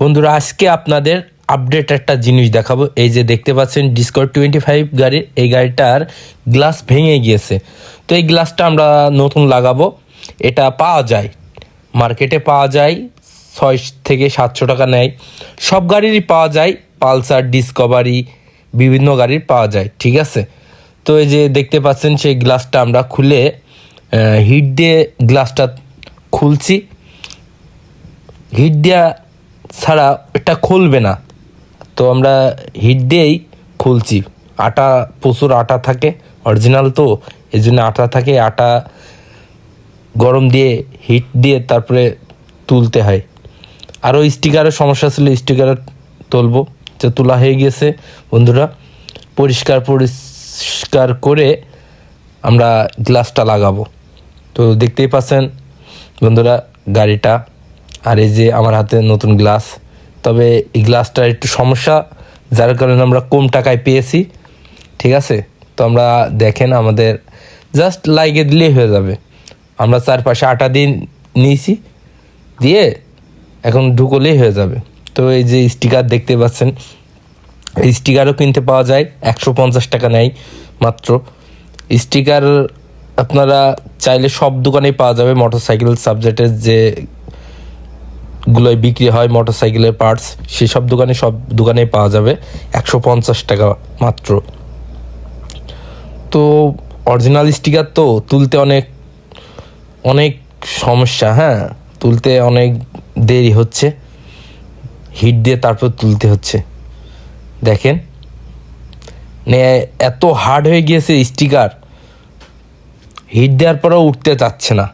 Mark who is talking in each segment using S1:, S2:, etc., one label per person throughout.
S1: বন্ধুরা, আজকে আপনাদের আপডেট একটা জিনিস দেখাবো। এই যে দেখতে পাচ্ছেন ডিসকর টোয়েন্টি ফাইভ গাড়ির, এই গাড়িটার গ্লাস ভেঙে গিয়েছে। তো এই গ্লাসটা আমরা নতুন লাগাবো। এটা পাওয়া যায়। মার্কেটে পাওয়া যায়, ছয় থেকে সাতশো টাকা নেয়। সব গাড়িরই পাওয়া যায়, পালসার ডিসকভারি বিভিন্ন গাড়ির পাওয়া যায়, ঠিক আছে? তো এই যে দেখতে পাচ্ছেন, সেই গ্লাসটা আমরা খুলে হিট দিয়ে গ্লাসটা খুলছি। হিট দেওয়া ছাড়া এটা খুলবে না। তো আমরা হিট দিয়েই খুলছি। আটা, প্রচুর আটা থাকে অরিজিনাল তো, এই জন্য আটা থাকে, আটা গরম দিয়ে হিট দিয়ে তারপরে তুলতে হয়। আরও স্টিকারের সমস্যা ছিল, স্টিকার তুলবো, যে তোলা হয়ে গিয়েছে, বন্ধুরা। পরিষ্কার পরিষ্কার করে আমরা গ্লাসটা লাগাবো। তো দেখতেই পাচ্ছেন, বন্ধুরা, গাড়িটা আর এই যে আমার হাতে নতুন গ্লাস, তবে এই গ্লাসটার একটু সমস্যা, যার কারণে আমরা কম টাকায় পেয়েছি, ঠিক আছে? তো আমরা দেখেন আমাদের জাস্ট লাগিয়ে দিলেই হয়ে যাবে। আমরা চারপাশে আটা দিন নিয়েছি, দিয়ে এখন ঢুকলেই হয়ে যাবে। তো এই যে স্টিকার দেখতে পাচ্ছেন, এই স্টিকারও কিনতে পাওয়া যায়, একশো পঞ্চাশ টাকা নেয় মাত্র। স্টিকার আপনারা চাইলে সব দোকানেই পাওয়া যাবে মোটরসাইকেল সাবজেক্টের যে গুলোয় বিক্রি হয় মোটরসাইকেলের পার্টস সেসব দোকানে সব দোকানেই পাওয়া যাবে। একশো পঞ্চাশ টাকা মাত্র। তো অরিজিনাল স্টিকার তো তুলতে অনেক অনেক সমস্যা হ্যাঁ? তুলতে অনেক দেরি হচ্ছে। হিট দিয়ে তারপর তুলতে হচ্ছে। দেখেন। নে, এত হার্ড হয়ে গিয়েছে স্টিকার হিট দেওয়ার পরেও উঠতে চাচ্ছে না।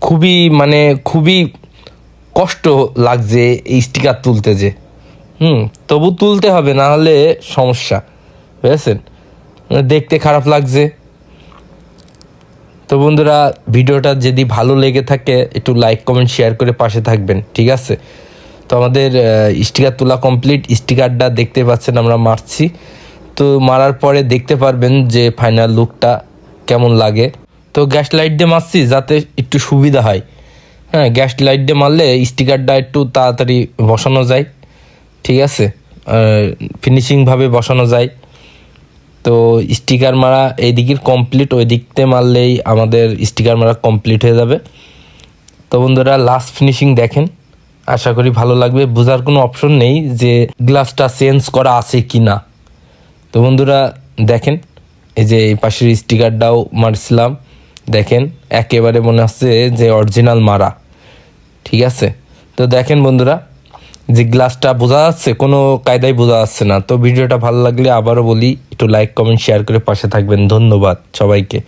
S1: খুবই মানে খুবই কষ্ট লাগছে এই স্টিকার তুলতে যে। হুম, তবু তুলতে হবে, না হলে সমস্যা, বুঝেছেন? মানে দেখতে খারাপ লাগছে। তো বন্ধুরা, ভিডিওটা যদি ভালো লেগে থাকে, একটু লাইক কমেন্ট শেয়ার করে পাশে থাকবেন, ঠিক আছে? তো আমাদের স্টিকার তোলা কমপ্লিট স্টিকারটা দেখতে পাচ্ছেন আমরা মারছি। তো মারার পরে দেখতে পারবেন যে ফাইনাল লুকটা কেমন লাগে। তো গ্যাস লাইট দিয়ে মারছি, যাতে একটু সুবিধা হয়। হ্যাঁ গ্যাস লাইট দিয়ে মারলে স্টিকারটা একটু তাড়াতাড়ি বসানো যায়, ঠিক আছে? ফিনিশিংভাবে বসানো যায়। তো স্টিকার মারা এই দিকের কমপ্লিট ওই দিকতে মারলেই আমাদের স্টিকার মারা কমপ্লিট হয়ে যাবে। তো বন্ধুরা লাস্ট ফিনিশিং দেখেন। আশা করি ভালো লাগবে। বোঝার কোনো অপশন নেই যে গ্লাসটা চেঞ্জ করা আছে কি না তো বন্ধুরা, দেখেন, এই যে এই পাশের স্টিকারটাও মারছিলাম। দেখেন, একেবারে মনে হচ্ছে যে অরিজিনাল মারা। ঠিক আছে? তো দেখেন বন্ধুরা, যে গ্লাসটা বোঝা যাচ্ছে, কোনো কায়দায় বোঝা যাচ্ছে না। তো ভিডিওটা ভালো লাগলে আবারও বলি, একটু লাইক কমেন্ট শেয়ার করে পাশে থাকবেন। ধন্যবাদ সবাইকে।